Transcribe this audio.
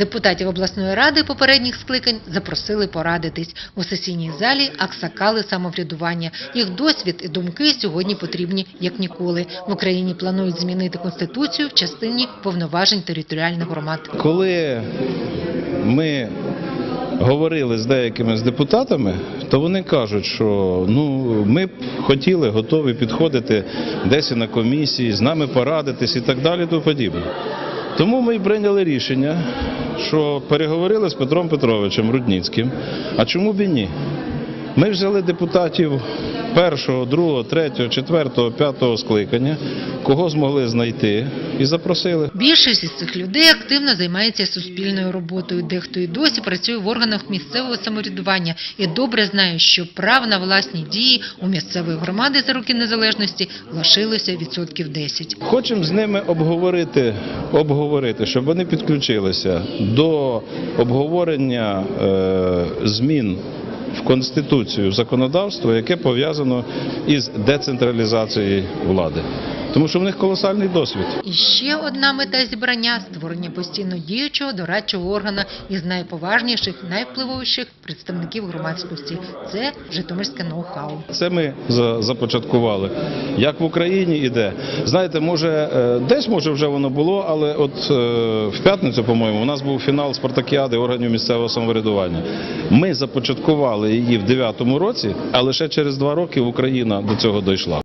Депутатів обласної ради попередніх скликань запросили порадитись. У сесійній залі аксакали самоврядування. Їх досвід і думки сьогодні потрібні як ніколи. В Україні планують змінити конституцію в частині повноважень територіальних громад. Коли ми говорили з деякими з депутатами, то вони кажуть, що ну ми б хотіли, готові підходити десь на комісії, з нами порадитись і так далі, тому подібне. Тому ми прийняли рішення, що переговорили з Петром Петровичем Рудніцьким. А чому б і ні? Ми взяли депутатів першого, другого, третього, четвертого, п'ятого скликання, кого змогли знайти, і запросили. Більшість із цих людей активно займається суспільною роботою. Дехто і досі працює в органах місцевого самоврядування і добре знає, що прав на власні дії у місцевої громади за роки незалежності лишилося відсотків 10. Хочемо з ними обговорити, обговорити, щоб вони підключилися до обговорення е, змін в Конституцію, законодавство, яке пов'язано із децентралізацією влади. Тому що в них колосальний досвід. І ще одна мета зібрання – створення постійно діючого дорадчого органу із найповажніших, найвпливовіших представників громадськості. Це Житомирське ноу-хау. Це ми за- започаткували. Як в Україні іде. Знаєте, може, е, десь може вже воно було, але от е, в п'ятницю, по-моєму, у нас був фінал спартакіади органів місцевого самоврядування. Ми започаткували її в 9-му році, а лише через два роки Україна до цього дійшла.